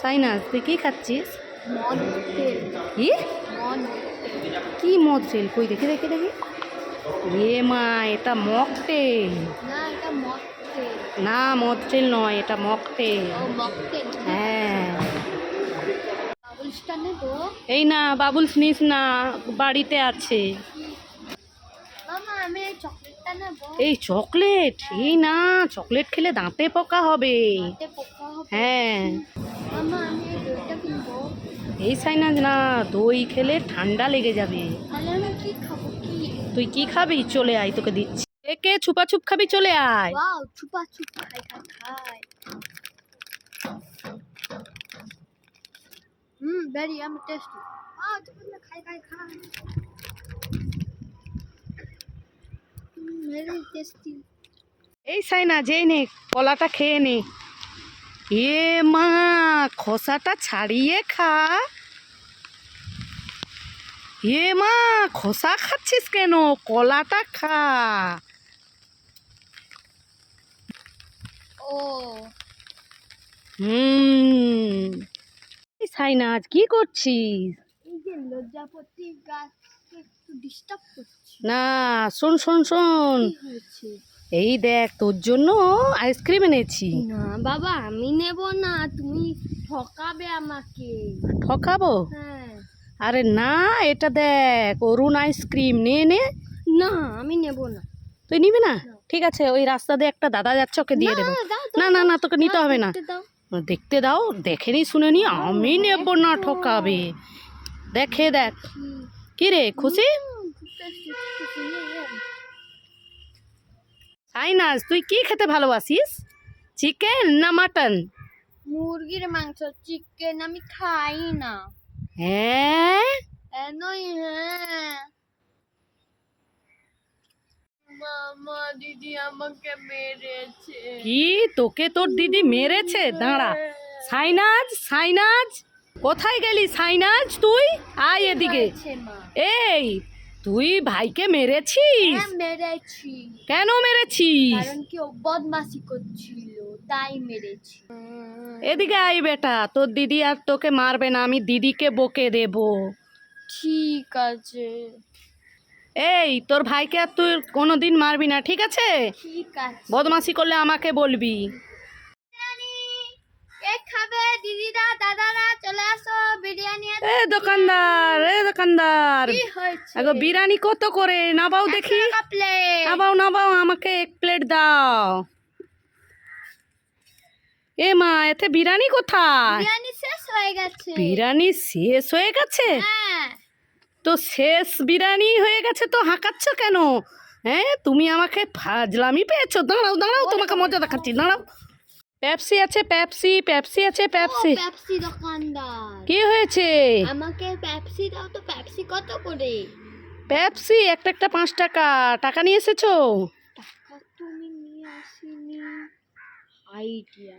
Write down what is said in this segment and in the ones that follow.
Sinus তুই কি খাচ্ছিস? কি? কি মকটেল কই দেখি দেখি দেখি। এ মা এটা মকটেল না এটা মকটেল নয় এটা মকটেল হ্যাঁ। এই না বাবুলস নিস না বাড়িতে আছে। এই চকলেট? এই না চকলেট খেলে দাঁতে পোকা হবে। হাতে পোকা হবে হ্যাঁ। এই সাইনাজ না দই খেলে ঠান্ডা লেগে যাবে। তুই কি খাবি? চলে আয় তোকে দিচ্ছি। একে ছুপা ছুপ খাবি? চলে আয়। চুপা চুপ খাই খাই হুম ভেরি আমি টেস্টি খাই খাই খাই। ভেরি টেস্টি এই সাইনাজ এই নে কলাটা খেয়ে নে। এ মা খোসাটা ছাড়িয়ে খা। এ মা খোসা খাচ্ছিস কেন? কলাটা খা। ও। হুম। সাইনাজ কি করছিস? না শোন শোন শোন। এই দেখ তোর জন্য আইসক্রিম এনেছি। না বাবা আমি নেব না তুমি ঠকাবে আমাকে। ঠকাবো? হ্যাঁ। আরে না এটা দেখ অরুণ আইসক্রিম নে নে। না আমি নেব না। তুই নিবি না? ঠিক আছে ওই রাস্তা দিয়ে একটা দাদা যাচ্ছে ওকে দিয়ে দেবো। না, না না তোকে নিতে হবে না। দেখতে দাও। দেখে নি শুনে নি আমি নেব না ঠকাবে। দেখে দেখ। কি রে খুশি? সাইনাস তুই কি খেতে ভালোবাসিস? চিকেন না মাটন মুরগির মাংস চিকেন আমি খাই না হ্যাঁ? এনই হ্যাঁ। মামা দিদি আমাকে মেরেছে। কি? তোকে তোর দিদি মেরেছে? দাঁড়া। সাইনাজ সাইনাজ কোথায় গেলি সাইনাজ তুই? আয় এদিকে। এই তুই ভাইকে মেরেছিস? হ্যাঁ মেরেছি। কেন মেরেছিস? কারণ কি ও বদমাসি করছিল তাই মেরেছি। এদিকে আয় বেটা তোর দিদি আর তোকে মারবে না আমি দিদিকে বকে দেব। ঠিক আছে। এই তোর ভাইকে আর তুই কোনোদিন মারবি না ঠিক আছে? ঠিক আছে। বদমাসি করলে আমাকে বলবি। দিদিরা দাদারা চলে আসো বিরিয়ানি এ দোকানদার এ দোকানদার। আগো বিরিয়ানি কত করে? নাবাও দেখি। নাবাও নাবাও আমাকে এক প্লেট দাও। এ মা এতে বিরিয়ানি কোথায়? বিরিয়ানি শেষ হয়ে গেছে। বিরিয়ানি শেষ হয়ে গেছে? হ্যাঁ। তো শেষ বিরিয়ানি হয়ে গেছে তো হাঁকাচ্ছ কেন? হ্যাঁ তুমি আমাকে ফাজলামি পেয়েছ। দাঁড়াও দাঁড়াও তোমাকে মজা দেখাচ্ছি। দাঁড়াও। পেপসি আছে পেপসি পেপসি আছে পেপসি। পেপসি দোকানদার। কি হয়েছে? আমাকে পেপসি দাও তো পেপসি কত করে? পেপসি একটা একটা পাঁচ টাকা। টাকা নিয়ে এসেছ? টাকা তুমি নিয়ে আসিনি। আইডিয়া।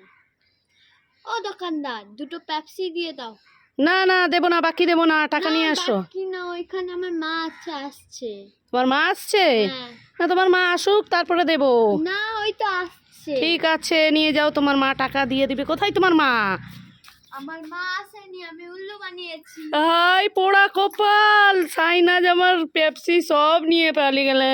ও দোকানদার দুটো পেপসি দিয়ে দাও। না না দেবো না বাকি দেবো না টাকা নিয়ে আসো। বাকি না ওইখানে আমার মা আছে আসছে। তোমার মা আসছে? হ্যাঁ। না তোমার মা আসুক তারপরে দেবো। না ওই তো আসছে। ঠিক আছে নিয়ে যাও তোমার মা টাকা দিয়ে দিবে। কোথায় তোমার মা? আমার মা আসেনি আমি উল্লু বানিয়েছি। হাই পোড়া কপাল! সাইনাজ আমার পেপসি সব নিয়ে পালিয়ে গেলে